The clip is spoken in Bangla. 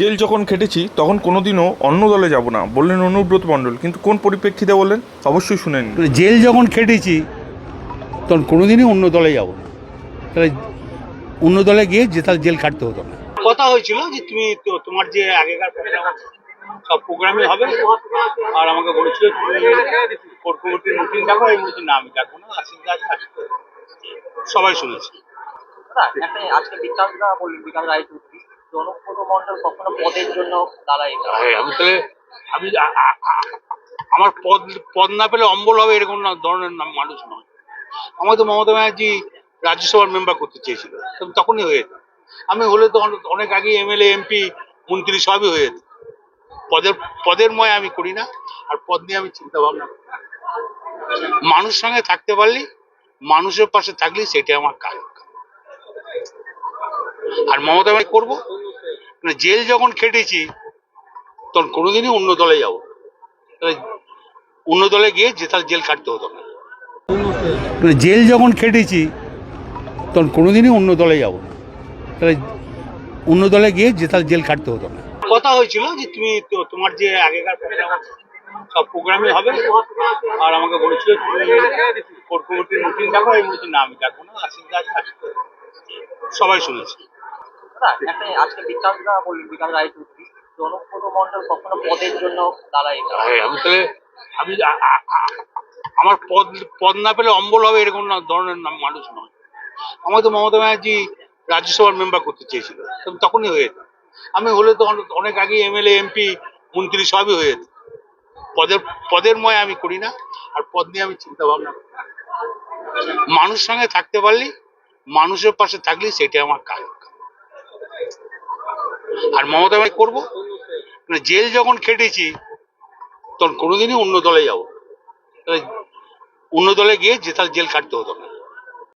জেল যখন খেটেছি তখন কোনোদিনও অন্য দলে যাব না বললেন অনুব্রত মণ্ডল। কিন্তু কোন পরিপ্রেক্ষিতে বললেন? অবশ্যই শুনে নিন মানে জেল যখন খেটেছি তখন কোনোদিনই অন্য দলে যাব না। তাহলে অন্য দলে গিয়ে যে তার জেল খাটতে হতো না। কথা হয়েছিল যে তুমি তোমার যে আগেকার সব প্রোগ্রামে হবে আর আমাকে বলেছিল মিটিং ডাকো এই না আমি ডাকবো না আসবে সবাই শুনেছি। একটা আজকে বিকাশ দা বললেন বিকাশ রায় চৌধুরী। মন্ডল কখনো পদের জন্য দাঁড়ায় আমি আমার পদ পদ না পেলে অম্বল হবে এরকম ধরনের মানুষ নয়। আমার তো মমতা ব্যানার্জি রাজ্যসভার মেম্বার করতে চেয়েছিল তখনই হয়ে যেত আমি হলে তো অনেক- আগে এমএলএ, এমপি, মন্ত্রী সবই হয়ে যেত পদের পদের ময় আমি করি না, আর পদ নিয়ে আমি চিন্তা ভাবনা মানুষ সঙ্গে থাকতে পারলি, মানুষের পাশে থাকলি, সেটাই আমার কাজ। আর মমতা ব্যানার্জি করব? জেল যখন খেটেছি তখন কোনোদিনই অন্য দলে যাব। অন্য দলে গিয়ে যে তার জেল কাটতে হতো না। মানে জেল যখন খেটেছি তখন কোনোদিনই অন্য দলে যাব না। তাহলে অন্য দলে গিয়ে যে তার জেল খাটতে হতো না। কথা হয়েছিল যে তুমি তোমার যে আগেকার সব প্রোগ্রামে হবে। আর আমাকে বলেছিল তুমি কোর কমিটির মিটিং ডাকো এই বলছি না আমি ডাকবো না আসবে সবাই শুনেছে। দাদা, একটা আজকে বিকাশ দা বললেন বিকাশ রায় চৌধুরী। যে মন্ডল কখনো পদের জন্য দাঁড়ায় না। আমি তাহলে আমি আমার পদ পদ না পেলে অম্বল হবে এরকম না ধরনের নাম মানুষ নয়। আমার তো মমতা ব্যানার্জি রাজ্যসভার মেম্বার করতে চেয়েছিল তখনই হয়ে যেত আমি হলে তো অনেক- আগে এমএলএ এমপি মন্ত্রী সবই হয়ে যেত পদের পদের ময় আমি করি না আর পদ নিয়ে আমি চিন্তা ভাবনা। মানুষ সঙ্গে থাকতে পারলি মানুষের পাশে থাকলি সেটাই আমার কাজ। আর মমতা ভাই করব? মানে জেল যখন খেটেছি, তখন কোনোদিনই অন্য দলে যাব অন্য দলে গিয়ে যে তার জেল কাটতে হতো না।